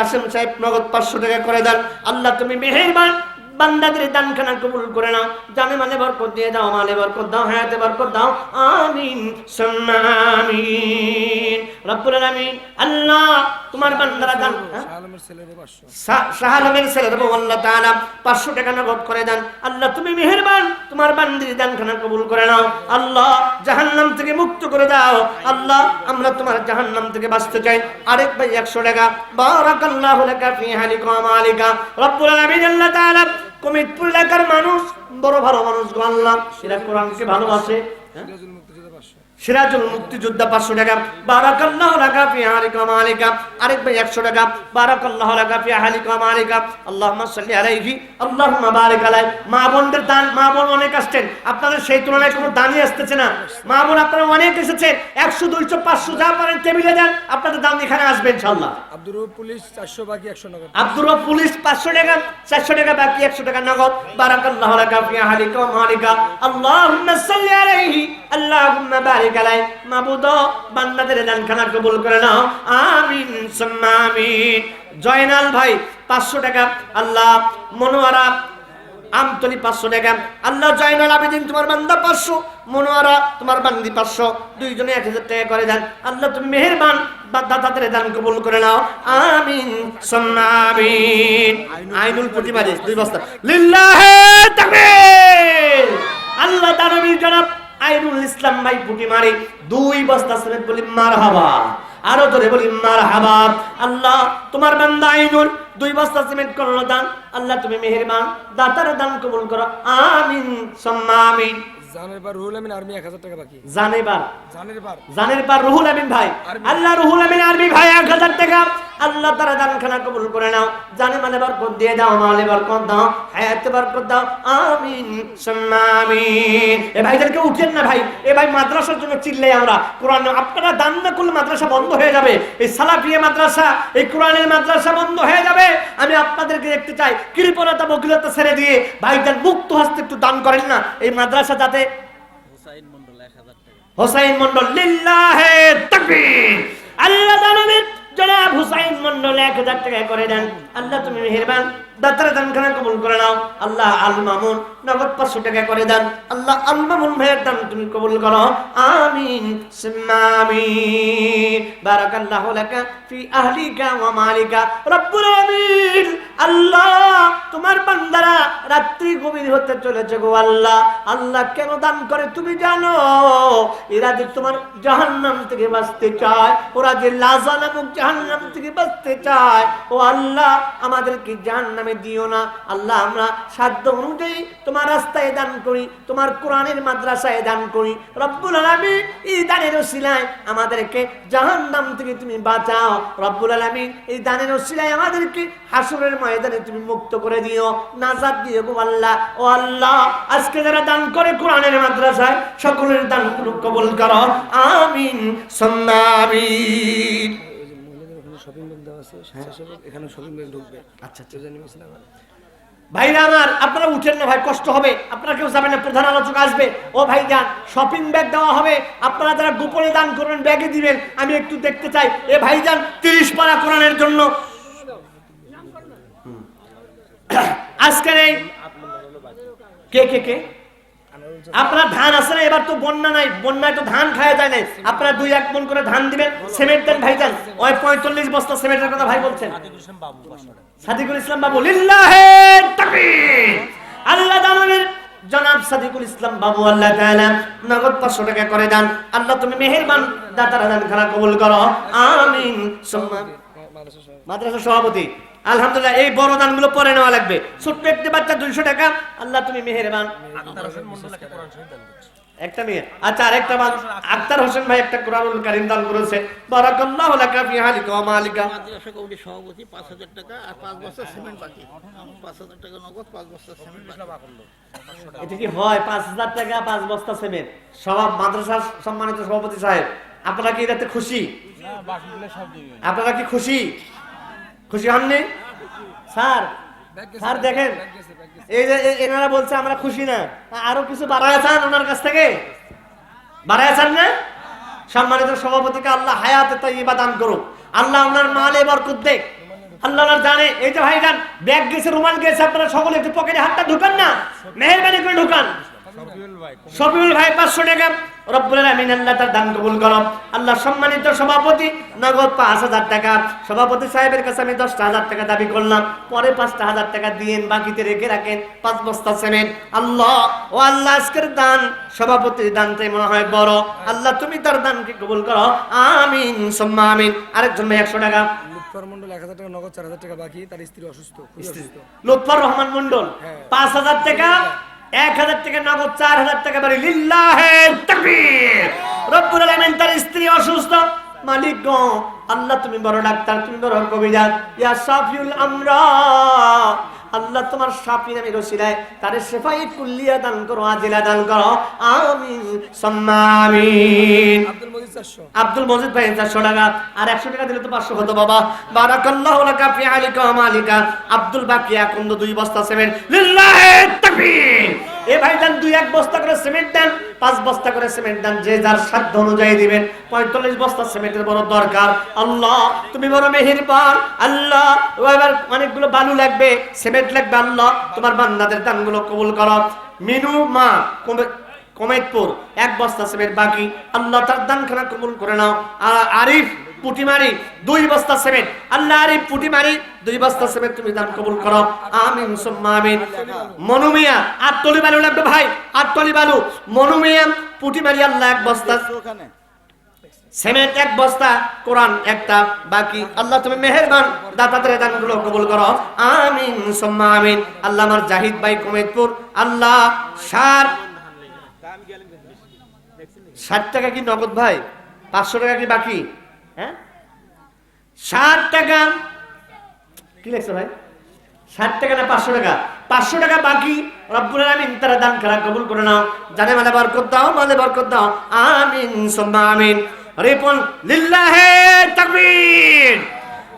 কাসেম সাহেব নগদ পাঁচশো টাকা করে দেন। আল্লাহ, তুমি মেহেরবান বান্দাদের দানখানা কবুল করে নাও। জানে মানে বরকত দিয়ে দাও মালে বরকত দাও, হায়াতে বরকত দাও। আমিন সুম্মা আমিন রব্বুল আলামিন, আল্লাহ তোমার বান্দারা দান হ্যাঁ? আলমের ছেলের আলমের আল্লাহ তাআলা 500 টাকা নগদ করে দেন। আল্লাহ, তুমি মেহেরবান, তোমার বান্দির দানখানা কবুল করে নাও। আল্লাহ, জাহান্নাম থেকে মুক্ত করে দাও। আল্লাহ, আমরা তোমার জাহান্নাম থেকে বাঁচতে চাই। আরেক ভাই 100 টাকা। বারাকাল্লাহু লাকা ফি হালিকা মালিকা রব্বুল আলামিন, আল্লাহ তাআলা কমিটপুর এলাকার মানুষ, বড় ভালো মানুষ গো আল্লাহ। এরা কোরআনকে ভালোবাসে হ্যাঁ? সিরাজুল মুক্তিযোদ্ধা পাঁচশো টাকা বারাকাল্লাহ লাকা ফি আলিকা মালিকা আরেক ভাই একশো টাকা বারাকাল্লাহ লাকা ফি আলিকা মালিকা। আল্লাহুম্মা সাল্লি আলাইহি আল্লাহুম্মা বারিক আলাই। মা বোনদের দান মা বোন অনেক আসছেন আপনাদের সেই তুলনায় কোনো দানই আসতেছে না। মা বোন আপনারা অনেক এসেছেন একশো দুইশো পাঁচশো যা পারেন টেবিলে দেন আপনাদের দান এখানে আসবে ইনশাল্লাহ আব্দুর পুলিশ চারশো বাকি একশো নগদ। আব্দুর পুলিশ পাঁচশো টাকা চারশো টাকা বাকি একশো টাকা নগদ। বারাকাল্লাহ লাকা ফি আহলিকা ওয়া মালিকা। আল্লাহুম্মা সাল্লি আলাইহি আল্লাহুম্মা বারিক আলাই মাবুদ, বান্দাদের দানখানা কবুল করে নাও। আমিন জয়নাল ভাই, পাঁচশো টাকা। আল্লাহ মনোয়ারা, আমতলি পাঁচশো টাকা। আল্লাহ জয়নাল আবেদিন, তোমার বান্দা পাঁচশো। মনোয়ারা, তোমার বান্দি পাঁচশো। দুইজনে এক হাজার টাকা করে দেন। আল্লাহ তুমি মেহেরবান দাদাদের দান কবুল করে নাও। আমিন, সুম্মা আমিন। আইনুল প্রতিবাদী, দুই বস্তা। লিল্লাহে তাকবীর! আল্লাহ দানবীর জনাব আইনুল ইসলাম ভাই পুটি মারি, দুই বস্তা সিমেন্ট বলি মার হাবা আরও ধরে বলি মার হাবা আল্লাহ, তোমার বান্দা আইনুল, দুই বস্তা সিমেন্ট করল দান। আল্লাহ, তুমি মেহেরবান, দাতার দান কবুল করো। আমিন, সুম্মা আমিন। জানের বার রুহুল আমিন আর্মি এক হাজার টাকা বাকি। জানেবার জানের বার জানের পর রুহুল আমিন ভাই। আল্লাহ রুহুল আমিন আরবি ভাই এক হাজার টাকা। আল্লাহ তারা দানখানা কবুল করে নাও। জানে মানে বরকত দিয়ে দাও মালে বরকত দাও হায়াতে বরকত দাও। আমিন আমিন এ ভাইদেরকে উঠেন না ভাই। এ ভাই মাদ্রাসার জন্য চিল্লাই আমরা। কোরআন আপনারা দান না করলে মাদ্রাসা বন্ধ হয়ে যাবে। এই সালাফিয়া মাদ্রাসা এই কোরআনের মাদ্রাসা বন্ধ হয়ে যাবে। আমি আপনাদেরকে দেখতে চাই। কৃপণতা বকিলতা ছেড়ে দিয়ে ভাইদের মুক্ত হস্তে একটু দান করেন না। এই মাদ্রাসা যাতে হোসাইন মন্ডল লিল্লাহে তাকবীর। আল্লাহ দানবীর জনাব হুসাইন মন্ডল এক হাজার টাকা করে দেন। আল্লাহ তুমি মেহেরবান, দাতারা দানখানা কবুল করে নাও। আল্লাহ আল মামুন, নগদ পাঁচশো টাকা করে দেন। আল্লাহ আল মামুন ভাইয়ের দান তুমি কবুল করো। ফি আহলিকা মালিকা। রব্বুল আমিন। আল্লাহ, তোমার বান্দারা রাত্রি গভীর হতে চলেছে গো আল্লাহ। আল্লাহ কেন দান করে তুমি জানো? এরা যে তোমার জাহান্নাম থেকে বাঁচতে চায়, ওরা যে লাজা নামক জাহান্নাম থেকে বাঁচতে চায়। ও আল্লাহ আমাদেরকে জাহান্নামে দিও না। আল্লাহ, আমরা সাধ্য অনুযায়ী তোমার রাস্তায় দান করি, তোমার কোরআনের মাদ্রাসায় দান করি। রব্বুল আলামিন এই দানের ওসিলায় আমাদেরকে জাহান্নাম থেকে তুমি বাঁচাও। রব্বুল আলামিন এই দানের ওসিলায় আমাদেরকে হাসুরের ময়দানে তুমি মুক্ত করে দিও। নাজাত দিও গো আল্লাহ। ও আল্লাহ, আজকে যারা দান করে কোরআনের মাদ্রাসায়, সকলের দান কবুল করো। আমিন, সুম্মা আমিন। শপিং ব্যাগ দেওয়া আছে স্বেচ্ছাসেবক এখানে শপিং ব্যাগ ঢুকবে। আচ্ছা আচ্ছা। জানি ভাইরা আমার আপনারা উঠেন না ভাই কষ্ট হবে। আপনারা কেউ যাবেন না প্রধান আলোচক আসবে। ও ভাই যান শপিং ব্যাগ দেওয়া হবে। আপনারা যারা গোপনে দান করবেন ব্যাগে দিবেন আমি একটু দেখতে চাই। এ ভাই যান তিরিশ পারা কোরআনের জন্য। আজকের এই কে কে কে? আপনার ধান আছে না? এবার তো বন্যা নাই। বন্যায় তো ধান খাওয়া যায় নাই। আপনারা দুই এক মন করে ধান দিবেন। সিমেন্ট দেন ভাই যান। ওই পঁয়তাল্লিশ বস্তা সিমেন্টের কথা ভাই বলছেন। সাদিকুল ইসলাম বাবু লিল্লাহে তাকবীর। আল্লাহ দানের জনাব সাদিকুল ইসলাম বাবু আল্লাহ তাআলা নগদ 500 টাকা করে দেন। আল্লাহ তুমি মেহেরবান দাতারা দান খানা কবুল করো। আমিন। সুম্মা মাদ্রাসা সভাপতি। আলহামদুলিল্লাহ এই বড় দানগুলো পরে নেওয়া লাগবে। ছোট্ট একটি বাচ্চা দুইশো টাকা আল্লাহ তুমি মেহেরবান। একটা মেয়ে। আচ্ছা আরেকটা বাদ আক্তার হোসেন ভাই একটা কোরআনুল কারীম দান করেছে। বারাকাল্লাহু লাকা ফি হালিকা ওয়া মালিকা মাদ্রাসা সভাপতি টাকা আর বস্তা সিমেন্ট বাকি। পাঁচ হাজার টাকা নগদ পাঁচ বস্তা সিমেন্ট বাকি। এটা কি হয়? পাঁচ হাজার টাকা পাঁচ বস্তা সিমেন্ট। মাদ্রাসার সম্মানিত সভাপতি সাহেব আপনারা কি এটাতে খুশি? আপনারা কি খুশি? খুশি হননি? স্যার স্যার দেখেন। এই যে এনারা বলছে আমরা খুশি না। আরও কিছু বাড়ায় চান ওনার কাছ থেকে? বাড়ায় চান না? সম্মানিত সভাপতিকে আল্লাহ হায়াতে তাইবা দান করুক। আল্লাহ ওনার মালে বরকত দেখ আল্লাহ জানে। এই যে ভাইজান ব্যাগ গেছে রুমাল গেছে আপনারা সকলে একটু পকেটে হাতটা ঢুকান না। মেহরবানি করে ঢুকান। শফিউল ভাই পাঁচশো টাকা। রব্বুল আলামিন আল্লাহ তার দান কবুল করো। আল্লাহ সম্মানিত সভাপতি নগদ পাঁচ হাজার টাকা। সভাপতি সাহেবের কাছে আমি দশটা হাজার টাকা দাবি করলাম। পরে পাঁচটা হাজার টাকা দিয়েন বাকিতে রেখে রাখেন। পাঁচ বস্তা সিমেন্ট আল্লাহ ও আল্লাহ আজকের দান সভাপতির দানটাই মনে হয় বড়। আল্লাহ তুমি তার দানকে কবুল করো। আমিন সম্মা আমিন। আরেকজন ভাই একশো টাকা। লুৎফর মন্ডল এক হাজার টাকা নগদ চার হাজার টাকা বাকি। তার স্ত্রী অসুস্থ লুৎফর রহমান মন্ডল হ্যাঁ। পাঁচ হাজার টাকা। এক হাজার থেকে নগদ চার হাজার টাকা বাড়ি। লিল্লাহে তাকবীর। রব্বুল তার স্ত্রী অসুস্থ। মালিক গ, আল্লাহ তুমি বড় ডাক্তার, তুমি বড় কবিরাজ। ইয়া সাফিউল আমরা। আল্লাহ তোমার সাফি নামে রসিলায় তার সেফাই কুল্লিয়া দান করো আজিলা দান করো। আমিন আব্দুল মজিদ ভাই চারশো টাকা। আর একশো টাকা দিলে তো পাঁচশো হতো বাবা। বারাকাল্লাহ লাকা ফি আলিকা মালিকা। আব্দুল বাকি এখন দুই বস্তা সেভেন লিল্লাহি তাকবীর। এ ভাই ভাইজান দুই, এক বস্তা করে সিমেন্ট দেন, পাঁচ বস্তা করে সিমেন্ট দেন, যে যার সাধ্য অনুযায়ী দিবেন। পঁয়তাল্লিশ বস্তা সিমেন্টের বড় দরকার। আল্লাহ, তুমি বড় মেহেরবান। আল্লাহ, ও এবার অনেকগুলো বালু লাগবে, সিমেন্ট লাগবে, আল্লাহ, তোমার বান্দাদের দানগুলো কবুল করো। মিনু মা, কমে- কমেদপুর, এক বস্তা সিমেন্ট বাকি। আল্লাহ তার দান খানা কবুল করে নাও। আর আরিফ পুটিমারি দুই বস্তা সিমেন্ট। আল্লাহ আরিফ পুটিমারি দুই বস্তা সিমেন্ট তুমি দান কবুল করো। আমিন সুম্মা আমিন। মনুমিয়া আর টলি বালু লাগবে ভাই, আর টলি বালু। মনুমিয়া পুটিমারি আল্লাহ এক বস্তা। সিমেন্ট এক বস্তা, কোরআন একটা, বাকি আল্লাহ তুমি মেহেরবান, দাতাদের দানগুলো কবুল করো। আমিন সুম্মা আমিন। আল্লাহ আমার জাহিদ ভাই কুমেদপুর আল্লাহ সার ষাট টাকা কি নগদ ভাই? পাঁচশো টাকা কি বাকি? হ্যাঁ? ষাট টাকা। কি লেখছে ভাই? ষাট টাকা না পাঁচশো টাকা? পাঁচশো টাকা বাকি। রব্বুল আলামিন তারা দান করা কবুল করে নাও। জানে মানে বরকত দাও মানে বরকত দাও। আমিন, সুম্মা আমিন। রিপন, লিল্লাহে তাকবীর।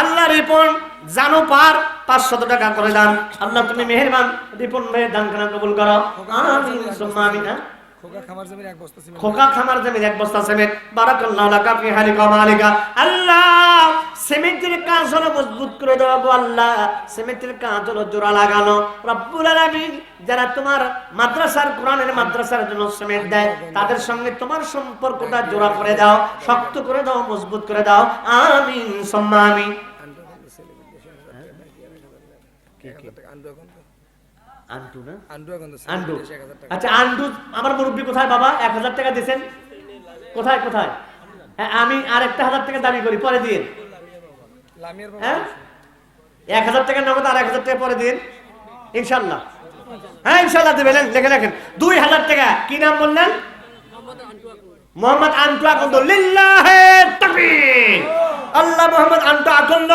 আল্লাহ রিপন, জানো পার পাঁচশত টাকা করে দান। আল্লাহ তুমি মেহেরবান রিপন ভাইয়ের দান করা কবুল করো। আমিন, সুম্মা আমিন। হ্যাঁ? খোকা খামার জমির এক বস্তা সিমেন্ট। খোকা খামার জমির এক বস্তা সিমেন্ট। বারাকাল্লাহু লাকা ফি হালিকা মালিকা আল্লাহ সিমেন্টের কাজ হলো মজবুত করে দেওয়া গো আল্লাহ। সিমেন্টের কাজ হলো জোড়া লাগানো। রব্বুল আলামিন যারা তোমার মাদ্রাসার কোরআনের মাদ্রাসার জন্য সিমেন্ট দেয় তাদের সঙ্গে তোমার সম্পর্কটা জোড়া করে দাও শক্ত করে দাও মজবুত করে দাও। আমিন সম্মা আমিন। আন্টু না? আন্ডু আচ্ছা আন্ডু আমার মুরব্বী কোথায় বাবা? এক হাজার টাকা দিয়েছেন? কোথায় কোথায়? হ্যাঁ আমি আর একটা হাজার টাকা দাবি করি পরে দিন। হ্যাঁ? এক হাজার টাকা নগদ আর এক হাজার টাকা পরে দিন ইনশাল্লাহ। হ্যাঁ ইনশাল্লাহ দেবেন। লেখে রাখেন দুই হাজার টাকা কি নাম বললেন? মোহাম্মদ আন্টু আকন্দ। লিল্লাহে তাকবীর। আল্লাহ মোহাম্মদ আন্টু আকন্দ।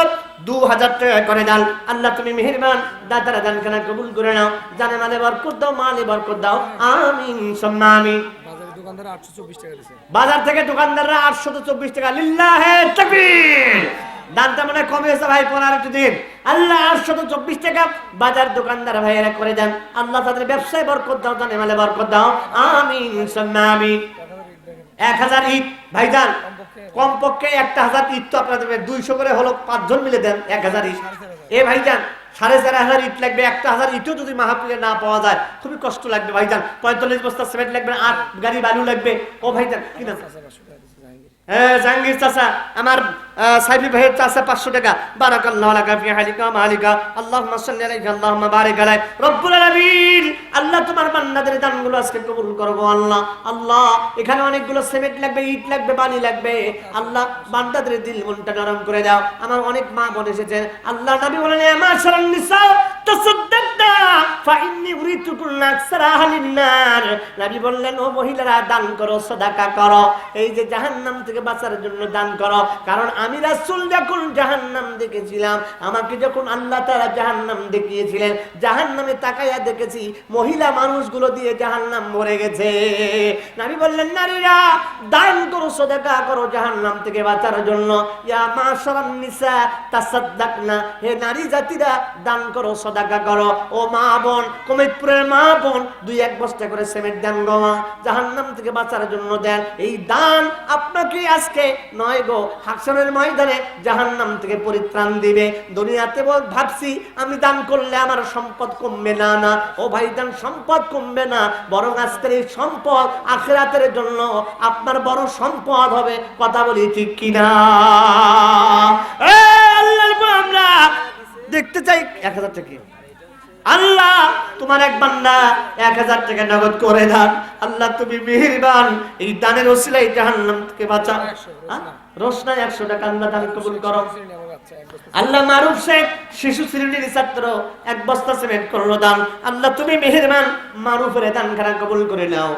দু হাজার টাকা করে দান। আল্লাহ তুমি মেহেরবান। দাদারা দান খানা কবুল করে নাও। জানে মানে বরকত দাও মালে বরকত দাও। আমিন সম্মা আমিন বাজারে থেকে দোকানদাররা আটশো চব্বিশ টাকা। লিল্লাহে তাকবীর। দামটা মনে কমে গেছে ভাই পনেরো একটু দিন। আল্লাহ আটশো চব্বিশ টাকা। বাজার দোকানদার ভাইয়েরা করে দেন। আল্লাহ তাদের ব্যবসায় বরকত দাও জানে মালে বরকত দাও। আমিন সম্মা আমিন এক হাজার ইট ভাইজান। কমপক্ষে। একটা হাজার ইট তো আপনারা দেবেন। দুইশো করে হলো পাঁচজন মিলে দেন এক হাজার ইট এ ভাইজান সাড়ে চার হাজার ইট লাগবে একটা হাজার ইটও যদি মাহাপুরে না পাওয়া যায় খুবই কষ্ট লাগবে ভাইজান। পঁয়তাল্লিশ বস্তা সিমেন্ট লাগবে আট গাড়ি বালু লাগবে। ও ভাইজান কি জাহাঙ্গীর আমার সাইফি ভাইয়ের পাঁচশো টাকা। মালিকা রব্বুল আল্লাহ তোমার বান্দাদের দানগুলো আজকে কবুল আল্লাহ আল্লাহ। এখানে অনেকগুলো সিমেন্ট লাগবে, ইট লাগবে বালি লাগবে। আল্লাহ, বান্দাদের দিল মনটা নরম করে দাও। আমার অনেক মা বোন এসেছেন আল্লাহ নবী বলেন আমার সারান নিসা নবী জন্য মহিলা মানুষগুলো দিয়ে মরে গেছে। নবী বললেন, নারীরা, দান করো, সাদাকা করো জাহান্নাম থেকে বাঁচার জন্য। ইয়া তাসাদ্দাকনা। হে নারী জাতিরা, দান করো, সদাকা করো। ও মা মা বোন মা বোন, দুই এক বস্তা করে দেন জাহান্নাম থেকে বাঁচার জন্য দেন। এই দান আপনাকে আজকে নয় গো ময়দানে জাহান্নাম থেকে পরিত্রাণ দিবে। দুনিয়াতে ভাবছি আমি দান করলে আমার সম্পদ কমবে না না। ও ভাই, দান, সম্পদ কমবে না। বরং আজকের এই সম্পদ আখেরাতের জন্য আপনার বড় সম্পদ হবে। কথা বলি ঠিক কিনা? আমরা দেখতে চাই এক হাজার টাকা। আল্লাহ তোমার এক বান্দা এক হাজার টাকা নগদ করে দান। আল্লাহ, তুমি মেহেরবান। এই দানের ওসিলাই জাহান্নাম থেকে বাঁচা রসনা একশো টাকা আল্লাহ দান কবুল করো। আল্লাহ মারুফ শেখ শিশু শ্রেণির ছাত্র, এক বস্তা সিমেন্ট করল দান। আল্লাহ, তুমি মেহেরবান, মারুফের দান খানা কবুল করে নাও।